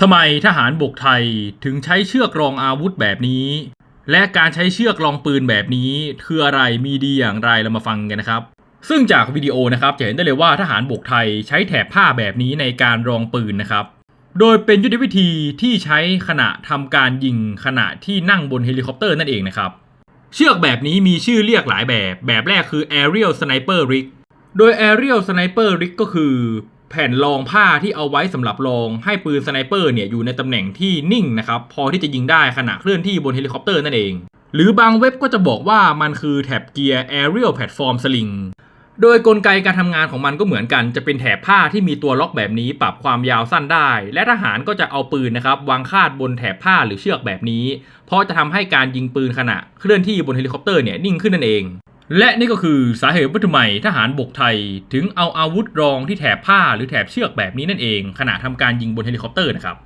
ทำไมทหารบกไทยถึงใช้เชือกรองอาวุธแบบนี้ และการใช้เชือกรองปืนแบบนี้ คืออะไรมีดีอย่างไรเรามาฟังกันนะครับ ซึ่งจากวิดีโอนะครับจะเห็นได้เลยว่าทหารบกไทยใช้แถบผ้าแบบนี้ในการรองปืนนะครับ โดยเป็นยุทธวิธีที่ใช้ขณะทำการยิงขณะที่นั่งบนเฮลิคอปเตอร์นั่นเองนะครับ เชือกแบบนี้มีชื่อเรียกหลายแบบ แบบแรกคือ Aerial Sniper Rig โดย Aerial Sniper Rig ก็คือ แผ่นรองผ้าที่เอาไว้สำหรับรองให้ปืนสไนเปอร์เนี่ยอยู่ในตำแหน่งที่นิ่งนะครับพอที่จะยิงได้ขณะเคลื่อนที่บนเฮลิคอปเตอร์นั่นเอง หรือบางเว็บก็จะบอกว่ามันคือแถบเกียร์ Aerial Platform Sling โดยกลไกการทำงานของมันก็เหมือนกันจะเป็นแถบผ้าที่มีตัวล็อกแบบนี้ปรับความยาวสั้นได้ และทหารก็จะเอาปืนนะครับวางคาดบนแถบผ้าหรือเชือกแบบนี้ เพราะจะทำให้การยิงปืนขณะเคลื่อนที่บนเฮลิคอปเตอร์เนี่ยนิ่งขึ้นนั่นเอง และนี่ก็คือสาเหตุว่าทำไมทหารบกไทย ถึงเอาอาวุธรองที่แถบผ้าหรือแถบเชือกแบบนี้นั่นเอง ขณะทำการยิงบนเฮลิคอปเตอร์นะครับ